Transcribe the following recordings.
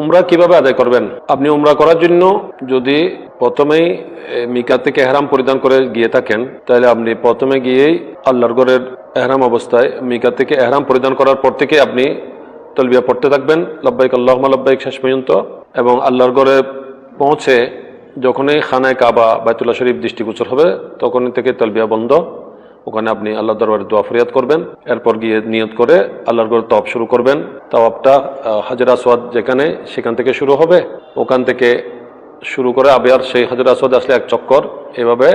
উমরা কীভাবে আদায় করবেন? আপনি উমরা করার জন্য যদি প্রথমেই মিকা থেকে এহরাম পরিধান করে গিয়ে থাকেন, তাহলে আপনি প্রথমে গিয়েই আল্লাহর ঘরের এহরাম অবস্থায় মিকা থেকে এহরাম পরিধান করার পর থেকে আপনি তলবিয়া পড়তে থাকবেন, লব্বাইক আল্লাহ লব্বাইক শেষ পর্যন্ত। এবং আল্লাহর ঘরে পৌঁছে যখনই খানায় কাবা, বাইতুল্লাহ শরীফ দৃষ্টিগোচর হবে, তখনই থেকে তলবিয়া বন্ধ। ওখানে আপনি আল্লাহ দরবারে দোয়া ফরিয়াদ করবেন। এরপর গিয়ে নিয়ত করে আল্লাহর ঘরে তপ শুরু করবেন। তাওয়াবটা হাজার আসওয়াদ যেখানে সেখান থেকে শুরু হবে। ওখান থেকে শুরু করে আবার সেই হাজার আসওয়াদ আসলে এক চক্কর। এভাবে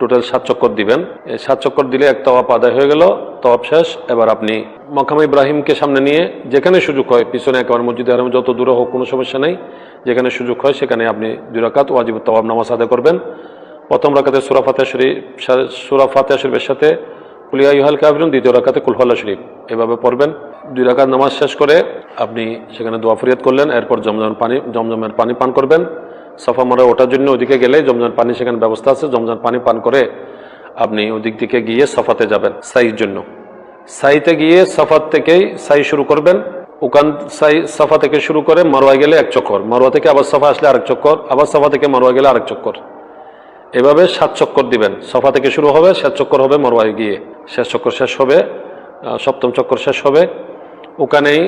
টোটাল সাত চক্কর দিবেন। এই সাত চক্কর দিলে এক তওয়াব আদায় হয়ে গেল, তওয়াব শেষ। এবার আপনি মকাম ইব্রাহিমকে সামনে নিয়ে যেখানে সুযোগ হয়, পিছনে একেবারে মসজিদে আরাম যত দূরে হোক, কোনো সমস্যা নেই, যেখানে সুযোগ হয়, সেখানে আপনি দুই রাকাত ওয়াজিব তওয়াব নামাজ আদায় করবেন। প্রথম রাকাতে সুরা ফাতে শরীফ সুরা ফাতে শরীফের সাথে কুলিয়া ইহাল কাবরুন দ্বিতীয় রাকাতে কুলহল্লা শরীফ এভাবে পড়বেন। দুই রাকাত নামাজ শেষ করে আপনি সেখানে দোয়া ফরিয়াদ করলেন, এরপর জমজম পানি, জমজমের পানি পান করবেন। সাফা মরে ওঠার জন্য ওদিকে গেলে জমজমের পানি সেখানে ব্যবস্থা আছে জমজমের পানি পান করে আপনি ওদিক দিকে গিয়ে সাফাতে যাবেন সাইর জন্য। সাইতে গিয়ে সাফাত থেকেই সাই শুরু করবেন। ওখান সাই, সাফা থেকে শুরু করে মারোয়া গেলে এক চক্কর মারোয়া থেকে আবার সাফা আসলে আরেক চক্কর, আবার সাফা থেকে মারোয়া গেলে আরেক চক্কর। এভাবে সাত চক্কর দিবেন। সফা থেকে শুরু হবে শেষ চক্কর হবে মরওয়ায় গিয়ে। শেষ চক্কর শেষ হবে সপ্তম চক্কর শেষ হবে। ওখানেই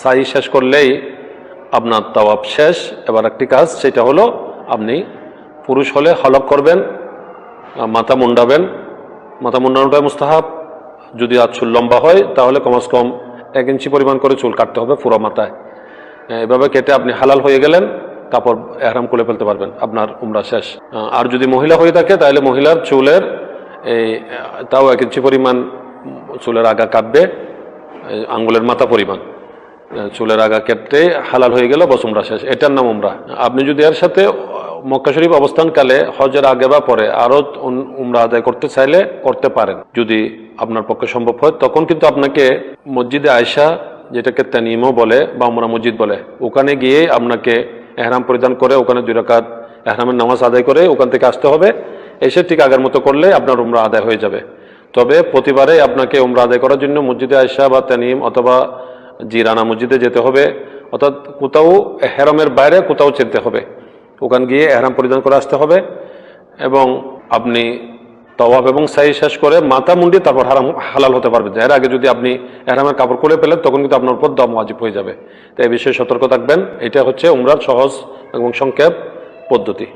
সাই শেষ করলেই আপনার তাওয়াব শেষ। এবার একটি কাজ, সেটা হলো আপনি পুরুষ হলে হলক করবেন মাথা মুন্ডাবেন। মাথা মুন্ডানোটাই মুস্তাহাব, যদি আর চুল লম্বা হয়, তাহলে কমাস কম এক ইঞ্চি পরিমাণ করে চুল কাটতে হবে পুরো মাথায়। এভাবে কেটে আপনি হালাল হয়ে গেলেন, তারপর এহরাম খুলে ফেলতে পারবেন, আপনার উমরা শেষ। আর যদি মহিলা হয়ে থাকে, তাহলে মহিলার চুলের এই তাও এক ইঞ্চি পরিমাণ চুলের আগা কাটবে। আঙ্গুলের মাথা পরিমাণ। চুলের আগা কেটে হালাল হয়ে গেল, বসুমরা শেষ। এটার নাম উমরা। আপনি যদি এর সাথে মক্কা শরীফ অবস্থানকালে হজের আগে বা পরে আরও উন- উমরা আদায় করতে চাইলে করতে পারেন। যদি আপনার পক্ষে সম্ভব হয়, তখন কিন্তু আপনাকে মসজিদে আয়সা যেটাকে তানিমও বলে বা উমরা মসজিদ বলে, ওখানে গিয়ে আপনাকে এহরাম পরিধান করে, ওখানে দুই রাকাত এহরামের নামাজ আদায় করে ওখান থেকে আসতে হবে। এসে ঠিক আগের মতো করলে আপনার উমরা আদায় হয়ে যাবে। তবে প্রতিবারে আপনাকে উমরা আদায় করার জন্য মসজিদে আয়সা বা তানিম অথবা জিরানা মসজিদে যেতে হবে। অর্থাৎ কোথাও হেরমের বাইরে কোথাও যেতে হবে। ওখান গিয়ে এহরাম পরিধান করে আসতে হবে এবং আপনি তওয়াব এবং সাই শেষ করে মাথা মুন্ডি তারপর হারাম, হালাল হতে পারবেন। এর আগে যদি আপনি এহরামের কাপড় খুলে ফেলেন, তখন কিন্তু আপনার উপর দম ওয়াজিব হয়ে যাবে। তাই বিষয়ে সতর্ক থাকবেন। এটা হচ্ছে উমরার সহজ এবং সংক্ষেপ পদ্ধতি।